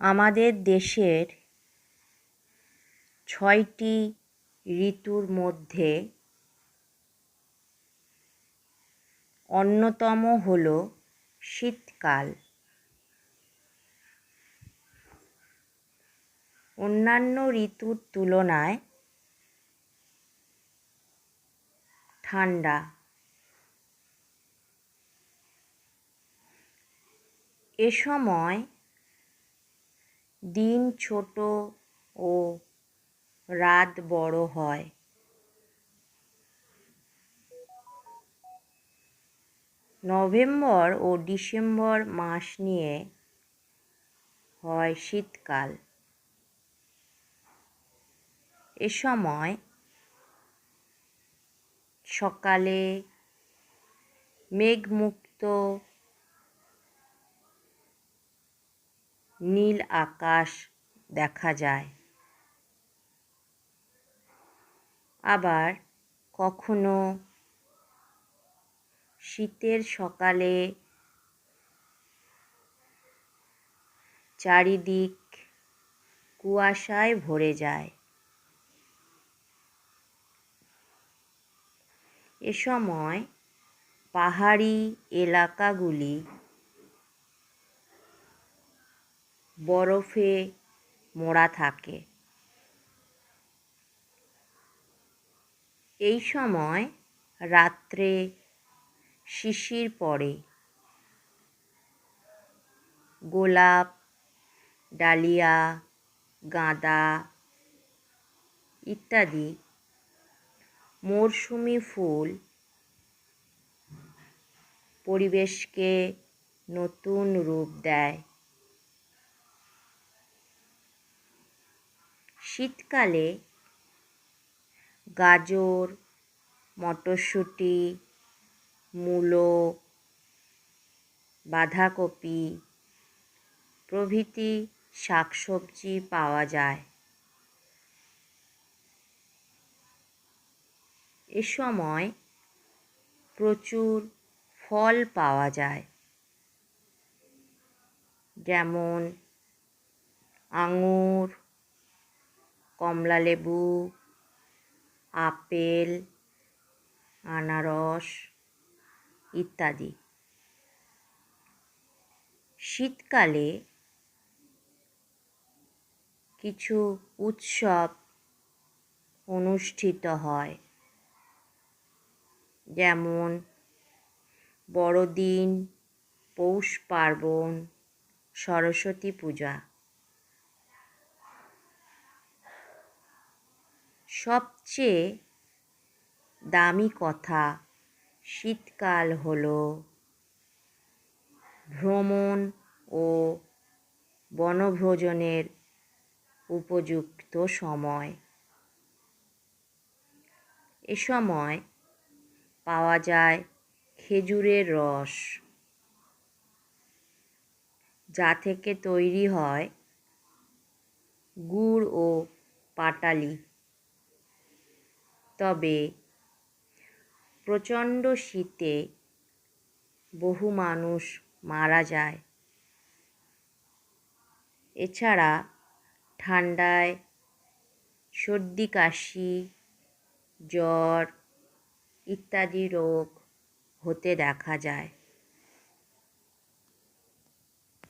আমাদের দেশের ছয়টি ঋতুর মধ্যে অন্যতম হল শীতকাল। অন্যান্য ঋতুর তুলনায় ঠান্ডা। এ সময় দিন ছোটো ও রাত বড় হয়। নভেম্বর ও ডিসেম্বর মাস নিয়ে হয় শীতকাল। এ সময় সকালে মেঘমুক্ত নীল আকাশ দেখা যায়। আবার কখনো শীতের সকালে চারিদিক কুয়াশায় ভরে যায়। এ সময় পাহাড়ি এলাকাগুলি বরফে মোড়া থাকে। এই সময় রাত্রে শিশির পড়ে। গোলাপ, ডালিয়া, গাঁদা ইত্যাদি মরশুমি ফুল পরিবেশকে নতুন রূপ দেয়। শীতকালে গাজর, মটরশুঁটি, মূলো, বাঁধাকপি প্রভৃতি শাকসবজি পাওয়া যায়। এ সময় প্রচুর ফল পাওয়া যায়। যেমন আঙুর কমলালেবু আপেল, আনারস ইত্যাদি। শীতকালে কিছু উৎসব অনুষ্ঠিত হয়। যেমন বড়দিন, পৌষ পার্বণ, সরস্বতী পূজা। সবচেয়ে দামি কথা শীতকাল হলো ভ্রমণ ও বনভোজনের উপযুক্ত সময়। এ সময় পাওয়া যায় খেজুরের রস, যা থেকে তৈরি হয় গুড় ও পাটালি। তবে প্রচণ্ড শীতে বহু মানুষ মারা যায়। এছাড়া ঠান্ডায় সর্দি, কাশি, জ্বর ইত্যাদি রোগ হতে দেখা যায়।